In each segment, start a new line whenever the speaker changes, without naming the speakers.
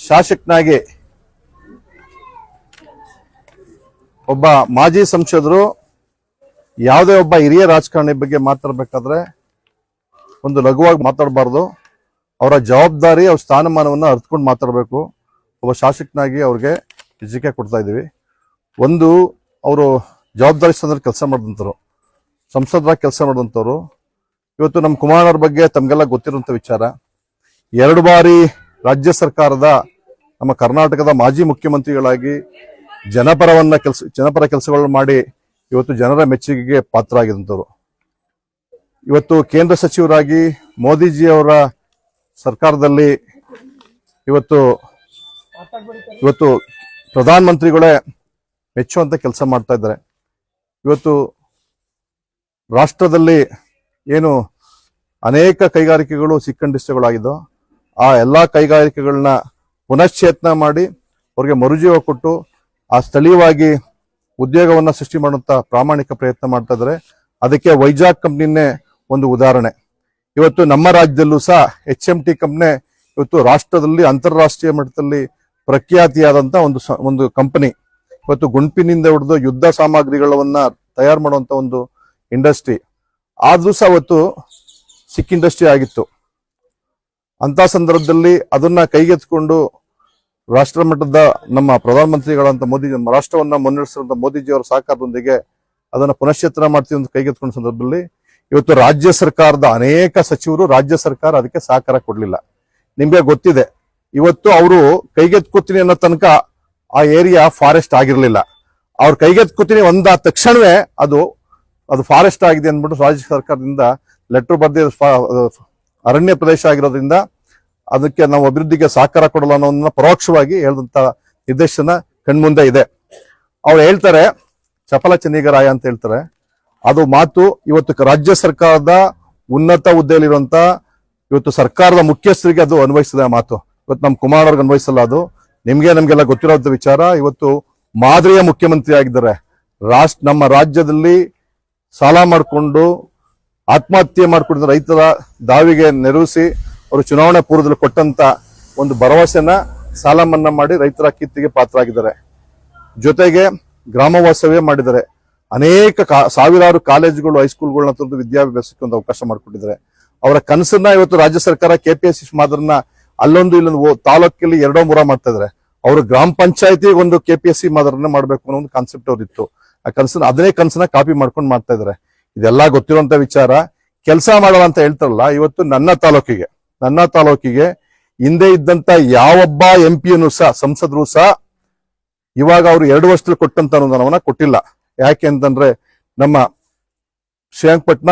ಶಾಸಕನಾಗಿ ಒಬ್ಬ ಮಾಜಿ ಸಂಸದರು, ಯಾವುದೇ ಒಬ್ಬ ಹಿರಿಯ ರಾಜಕಾರಣಿ ಬಗ್ಗೆ ಮಾತಾಡಬೇಕಾದ್ರೆ ಒಂದು ಲಘುವಾಗಿ ಮಾತಾಡಬಾರ್ದು. ಅವರ ಜವಾಬ್ದಾರಿ, ಅವ್ರ ಸ್ಥಾನಮಾನವನ್ನು ಅರ್ಥಕೊಂಡು ಮಾತಾಡಬೇಕು. ಒಬ್ಬ ಶಾಸಕನಾಗಿ ಅವ್ರಿಗೆ ಎಚ್ಚರಿಕೆ ಕೊಡ್ತಾ ಇದ್ದೀವಿ. ಒಂದು, ಅವರು ಜವಾಬ್ದಾರಿ ಸ್ಥಾನದಲ್ಲಿ ಕೆಲಸ ಮಾಡಿದಂಥವ್ರು, ಸಂಸದರಾಗಿ ಕೆಲಸ ಮಾಡಿದಂಥವ್ರು. ಇವತ್ತು ನಮ್ಮ ಕುಮಾರವ್ರ ಬಗ್ಗೆ ತಮಗೆಲ್ಲ ಗೊತ್ತಿರುವಂಥ ವಿಚಾರ. ಎರಡು ಬಾರಿ ರಾಜ್ಯ ಸರ್ಕಾರದ ನಮ್ಮ ಕರ್ನಾಟಕದ ಮಾಜಿ ಮುಖ್ಯಮಂತ್ರಿಗಳಾಗಿ ಜನಪರವನ್ನ ಕೆಲಸ, ಜನಪರ ಕೆಲಸಗಳನ್ನು ಮಾಡಿ ಇವತ್ತು ಜನರ ಮೆಚ್ಚುಗೆಗೆ ಪಾತ್ರ ಆಗಿದಂಥವ್ರು ಇವತ್ತು ಕೇಂದ್ರ ಸಚಿವರಾಗಿ ಮೋದಿಜಿ ಅವರ ಸರ್ಕಾರದಲ್ಲಿ ಇವತ್ತು ಇವತ್ತು ಪ್ರಧಾನ ಮಂತ್ರಿಗಳೇ ಮೆಚ್ಚುವಂತ ಕೆಲಸ ಮಾಡ್ತಾ ಇದ್ದಾರೆ. ಇವತ್ತು ರಾಷ್ಟ್ರದಲ್ಲಿ ಏನು ಅನೇಕ ಕೈಗಾರಿಕೆಗಳು ಸಿಕ್ಕಂಡಿಷ್ಟಗಳಾಗಿದ್ದೋ ಆ ಎಲ್ಲ ಕೈಗಾರಿಕೆಗಳನ್ನ ಪುನಶ್ಚೇತನ ಮಾಡಿ ಅವ್ರಿಗೆ ಮರುಜೀವ ಕೊಟ್ಟು ಆ ಸ್ಥಳೀಯವಾಗಿ ಉದ್ಯೋಗವನ್ನ ಸೃಷ್ಟಿ ಮಾಡುವಂತ ಪ್ರಾಮಾಣಿಕ ಪ್ರಯತ್ನ ಮಾಡ್ತಾ ಇದ್ದಾರೆ ಅದಕ್ಕೆ ವೈಜಾಗ್ ಕಂಪ್ನಿನೇ ಒಂದು ಉದಾಹರಣೆ. ಇವತ್ತು ನಮ್ಮ ರಾಜ್ಯದಲ್ಲೂ ಸಹ ಎಚ್ ಎಂ ಟಿ ಕಂಪ್ನಿ ಇವತ್ತು ರಾಷ್ಟ್ರದಲ್ಲಿ ಅಂತಾರಾಷ್ಟ್ರೀಯ ಮಟ್ಟದಲ್ಲಿ ಪ್ರಖ್ಯಾತಿಯಾದಂತ ಒಂದು ಒಂದು ಕಂಪನಿ. ಇವತ್ತು ಗುಂಪಿನಿಂದ ಹಿಡಿದು ಯುದ್ಧ ಸಾಮಗ್ರಿಗಳನ್ನ ತಯಾರು ಮಾಡುವಂತ ಒಂದು ಇಂಡಸ್ಟ್ರಿ. ಆದ್ರೂ ಸಹ ಅವತ್ತು ಸಿಕ್ ಇಂಡಸ್ಟ್ರಿ ಆಗಿತ್ತು. ಅಂತ ಸಂದರ್ಭದಲ್ಲಿ ಅದನ್ನ ಕೈಗೆತ್ತಿಕೊಂಡು ರಾಷ್ಟ್ರ ಮಟ್ಟದ ನಮ್ಮ ಪ್ರಧಾನಮಂತ್ರಿಗಳಂತ ಮೋದಿ, ರಾಷ್ಟ್ರವನ್ನ ಮುನ್ನಡೆಸಿರುವಂತ ಮೋದಿಜಿ ಅವರ ಸಹಕಾರದೊಂದಿಗೆ ಅದನ್ನ ಪುನಶ್ಚೇತನ ಮಾಡ್ತೀವಿ ಅಂತ ಕೈಗೆತ್ತಿಕೊಂಡ ಸಂದರ್ಭದಲ್ಲಿ ಇವತ್ತು ರಾಜ್ಯ ಸರ್ಕಾರದ ಅನೇಕ ಸಚಿವರು ರಾಜ್ಯ ಸರ್ಕಾರ ಅದಕ್ಕೆ ಸಹಕಾರ ಕೊಡಲಿಲ್ಲ. ನಿಮ್ಗೆ ಗೊತ್ತಿದೆ, ಇವತ್ತು ಅವರು ಕೈಗೆತ್ಕೋತೀನಿ ಅನ್ನೋ ತನಕ ಆ ಏರಿಯಾ ಫಾರೆಸ್ಟ್ ಆಗಿರಲಿಲ್ಲ. ಅವ್ರು ಕೈಗೆತ್ಕೋತೀನಿ ಒಂದಾದ ತಕ್ಷಣವೇ ಅದು ಅದು ಫಾರೆಸ್ಟ್ ಆಗಿದೆ ಅಂದ್ಬಿಟ್ಟು ರಾಜ್ಯ ಸರ್ಕಾರದಿಂದ, ಲೆಟರ್ ಬರ್ದಿ ಅರಣ್ಯ ಪ್ರದೇಶ ಆಗಿರೋದ್ರಿಂದ ಅದಕ್ಕೆ ನಾವು ಅಭಿವೃದ್ಧಿಗೆ ಸಹಕಾರ ಕೊಡಲ್ಲ ಅನ್ನೋದನ್ನ ಪರೋಕ್ಷವಾಗಿ ಹೇಳಿದಂತ ನಿರ್ದೇಶನ ಕಣ್ಮುಂದೆ ಇದೆ. ಅವ್ರು ಹೇಳ್ತಾರೆ, ಚಪಲ ಚೆನ್ನಿಗರಾಯ ಅಂತ ಹೇಳ್ತಾರೆ. ಅದು ಮಾತು ಇವತ್ತು ರಾಜ್ಯ ಸರ್ಕಾರದ ಉನ್ನತ ಹುದ್ದೆಯಲ್ಲಿರುವಂತ ಇವತ್ತು ಸರ್ಕಾರದ ಮುಖ್ಯಸ್ಥರಿಗೆ ಅದು ಅನ್ವಯಿಸಿದೆ ಮಾತು. ಇವತ್ತು ನಮ್ಮ ಕುಮಾರ್ ಅವ್ರಿಗೆ ಅನ್ವಯಿಸಲ್ಲ ಅದು. ನಿಮ್ಗೆ ನಮ್ಗೆಲ್ಲ ಗೊತ್ತಿರೋದ ವಿಚಾರ. ಇವತ್ತು ಮಾದರಿಯ ಮುಖ್ಯಮಂತ್ರಿ ಆಗಿದ್ದಾರೆ. ರಾಷ್ಟ್ರ ನಮ್ಮ ರಾಜ್ಯದಲ್ಲಿ ಸಾಲ ಮಾಡಿಕೊಂಡು ಆತ್ಮಹತ್ಯೆ ಮಾಡಿಕೊಂಡಿದ್ದ ರೈತರ ದಾವಿಗೆ ನೆರವಿಸಿ ಅವರು ಚುನಾವಣೆ ಪೂರ್ವದಲ್ಲಿ ಕೊಟ್ಟಂತ ಒಂದು ಭರವಸೆನ ಸಾಲ ಮನ್ನಾ ಮಾಡಿ ರೈತರ ಕೀರ್ತಿಗೆ ಪಾತ್ರರಾಗಿದ್ದಾರೆ. ಜೊತೆಗೆ ಗ್ರಾಮ ವಾಸ್ತವ್ಯ ಮಾಡಿದ್ದಾರೆ. ಅನೇಕ ಸಾವಿರಾರು ಕಾಲೇಜುಗಳು, ಹೈಸ್ಕೂಲ್ಗಳನ್ನ ತಂದು ವಿದ್ಯಾಭ್ಯಾಸಕ್ಕೆ ಒಂದು ಅವಕಾಶ ಮಾಡಿಕೊಟ್ಟಿದ್ದಾರೆ. ಅವರ ಕನಸನ್ನ ಇವತ್ತು ರಾಜ್ಯ ಸರ್ಕಾರ ಕೆ ಪಿ ಎಸ್ ಸಿ ಮಾದರನ್ನ ಅಲ್ಲೊಂದು ಇಲ್ಲೊಂದು ತಾಲೂಕಲ್ಲಿ ಎರಡೋ ಮೂರ ಮಾಡ್ತಾ ಇದ್ದಾರೆ. ಅವರು ಗ್ರಾಮ ಪಂಚಾಯತಿ ಒಂದು ಕೆ ಪಿ ಎಸ್ ಸಿ ಮಾದರನ್ನ ಮಾಡ್ಬೇಕು ಅನ್ನೋ ಒಂದು ಕಾನ್ಸೆಪ್ಟ್ ಅವ್ರಿತ್ತು. ಆ ಕನಸನ್ನ, ಅದನ್ನೇ ಕನಸನ್ನ ಕಾಪಿ ಮಾಡ್ಕೊಂಡು ಮಾಡ್ತಾ ಇದ್ದಾರೆ. ಇದೆಲ್ಲ ಗೊತ್ತಿರುವಂತ ವಿಚಾರ. ಕೆಲಸ ಮಾಡಲ್ಲ ಅಂತ ಹೇಳ್ತಾರಲ್ಲ, ಇವತ್ತು ನನ್ನ ತಾಲೂಕಿಗೆ. ನನ್ನ ತಾಲೂಕಿಗೆ ಹಿಂದೆ ಇದ್ದಂತ ಯಾವೊಬ್ಬ ಎಂ ಪಿಯನ್ನು ಸಹ, ಸಂಸದರು ಸಹ ಇವಾಗ ಅವರು ಎರಡು ವರ್ಷದಲ್ಲಿ ಕೊಟ್ಟಂತ ಅನುದಾನವನ್ನ ಕೊಟ್ಟಿಲ್ಲ. ಯಾಕೆ ಅಂತಂದ್ರೆ ನಮ್ಮ ಶ್ರೀರಂಗಪಟ್ಟಣ,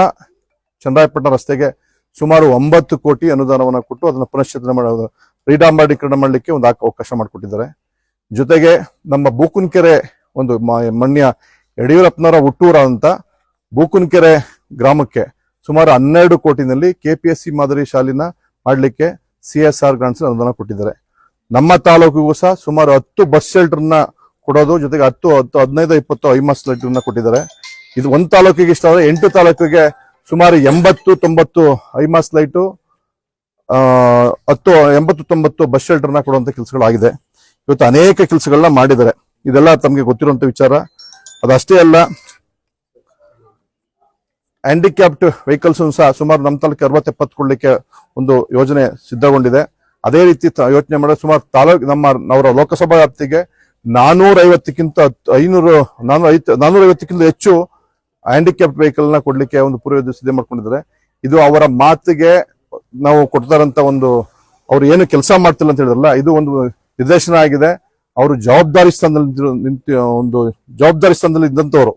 ಚಂದ್ರಾಯಪಟ್ಟಣ ರಸ್ತೆಗೆ ಸುಮಾರು ಒಂಬತ್ತು ಕೋಟಿ ಅನುದಾನವನ್ನ ಕೊಟ್ಟು ಅದನ್ನ ಪುನಶ್ಚೇತನ ಮಾಡೋದು ರೀಡಾಂಬರೀಕರಣ ಮಾಡಲಿಕ್ಕೆ ಒಂದು ಅವಕಾಶ ಮಾಡಿಕೊಟ್ಟಿದ್ದಾರೆ. ಜೊತೆಗೆ ನಮ್ಮ ಬೂಕುನ್ಕೆರೆ ಒಂದು ಮಣ್ಯ ಯಡಿಯೂರಪ್ಪನವರ ಹುಟ್ಟೂರ ಅಂತ ಬೂಕುನ್ಕೆರೆ ಗ್ರಾಮಕ್ಕೆ ಸುಮಾರು ಹನ್ನೆರಡು ಕೋಟಿನಲ್ಲಿ ಕೆಪಿಎಸ್ಸಿ ಮಾದರಿ ಶಾಲಿನ ಮಾಡಲಿಕ್ಕೆ ಸಿ ಎಸ್ ಆರ್ ಗ್ರಾಂಟ್ಸ್ ಅನುದಾನ ಕೊಟ್ಟಿದ್ದಾರೆ. ನಮ್ಮ ತಾಲೂಕಿಗೂ ಸಹ ಸುಮಾರು ಹತ್ತು ಬಸ್ ಶೆಲ್ಟರ್ನ ಕೊಡೋದು ಜೊತೆಗೆ ಹತ್ತು ಹತ್ತು, ಹದಿನೈದು, ಇಪ್ಪತ್ತು ಐಮಾಸ್ ಲೈಟರ್ನ ಕೊಟ್ಟಿದ್ದಾರೆ. ಇದು ಒಂದು ತಾಲೂಕಿಗೆ ಇಷ್ಟ ಆದರೆ ಎಂಟು ತಾಲೂಕಿಗೆ ಸುಮಾರು ಎಂಬತ್ತು, ತೊಂಬತ್ತು ಐಮಾಸ್ ಲೈಟು ಹತ್ತು, ಎಂಬತ್ತು, ತೊಂಬತ್ತು ಬಸ್ ಶೆಲ್ಟರ್ನ ಕೊಡುವಂಥ ಕೆಲಸಗಳಾಗಿದೆ. ಇವತ್ತು ಅನೇಕ ಕೆಲಸಗಳನ್ನ ಮಾಡಿದ್ದಾರೆ. ಇದೆಲ್ಲ ತಮಗೆ ಗೊತ್ತಿರುವಂಥ ವಿಚಾರ. ಅದಷ್ಟೇ ಅಲ್ಲ ಹ್ಯಾಂಡಿಕ್ಯಾಪ್ಟ್ ವೆಹಿಕಲ್ಸ್ ಸಹ ಸುಮಾರು ನಮ್ಮ ತಾಲೂಕು ಅರವತ್ತು ಎಪ್ಪತ್ತು ಕೊಡ್ಲಿಕ್ಕೆ ಒಂದು ಯೋಜನೆ ಸಿದ್ಧಗೊಂಡಿದೆ. ಅದೇ ರೀತಿ ಯೋಚನೆ ಮಾಡಿದ್ರೆ ಸುಮಾರು ತಾಲೂಕು ನಮ್ಮ ಅವರ ಲೋಕಸಭಾ ವ್ಯಾಪ್ತಿಗೆ ನಾನೂರ ಐವತ್ತಕ್ಕಿಂತ ಐನೂರು ನಾನೂರ ಐವತ್ತು ನಾನೂರ ಹೆಚ್ಚು ಹ್ಯಾಂಡಿಕ್ಯಾಪ್ಟ್ ವೆಹಿಕಲ್ನ ಕೊಡಲಿಕ್ಕೆ ಒಂದು ಪೂರ್ವ ಸಿದ್ಧ ಮಾಡ್ಕೊಂಡಿದ್ದಾರೆ. ಇದು ಅವರ ಮಾತಿಗೆ ನಾವು ಕೊಡ್ತಾರಂತ ಒಂದು ಅವ್ರು ಏನು ಕೆಲಸ ಮಾಡ್ತಿಲ್ಲ ಅಂತ ಹೇಳಿದ್ರಲ್ಲ, ಇದು ಒಂದು ನಿರ್ದೇಶನ ಆಗಿದೆ. ಅವರು ಜವಾಬ್ದಾರಿ ಸ್ಥಾನದಲ್ಲಿ ನಿಂತ ಒಂದು ಜವಾಬ್ದಾರಿ ಸ್ಥಾನದಲ್ಲಿ ಇದ್ದಂತವ್ರು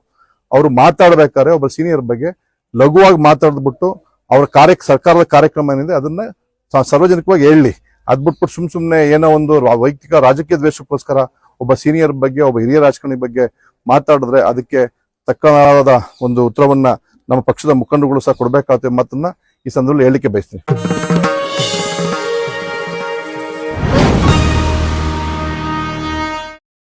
ಅವರು ಮಾತಾಡಬೇಕಾದ್ರೆ ಒಬ್ಬ ಸೀನಿಯರ್ ಬಗ್ಗೆ ಲಘುವಾಗಿ ಮಾತಾಡ್ಬಿಟ್ಟು ಅವ್ರ ಕಾರ್ಯ, ಸರ್ಕಾರದ ಕಾರ್ಯಕ್ರಮ ಏನಿದೆ ಅದನ್ನ ಸಾರ್ವಜನಿಕವಾಗಿ ಹೇಳಿ. ಅದ್ ಬಿಟ್ಬಿಟ್ಟು ಸುಮ್ ಸುಮ್ನೆ ಏನೋ ಒಂದು ವೈಯಕ್ತಿಕ ರಾಜಕೀಯ ದ್ವೇಷಕ್ಕೋಸ್ಕರ ಒಬ್ಬ ಸೀನಿಯರ್ ಬಗ್ಗೆ, ಒಬ್ಬ ಹಿರಿಯ ರಾಜಕಾರಣಿ ಬಗ್ಗೆ ಮಾತಾಡಿದ್ರೆ ಅದಕ್ಕೆ ತಕ್ಕನಾದ ಒಂದು ಉತ್ತರವನ್ನ ನಮ್ಮ ಪಕ್ಷದ ಮುಖಂಡಗಳು ಸಹ ಕೊಡ್ಬೇಕಾಗುತ್ತೆ ಮತ್ತನ್ನ ಈ ಸಂದರ್ಭದಲ್ಲಿ ಹೇಳಿಕೆ ಬಯಸ್ತೀನಿ.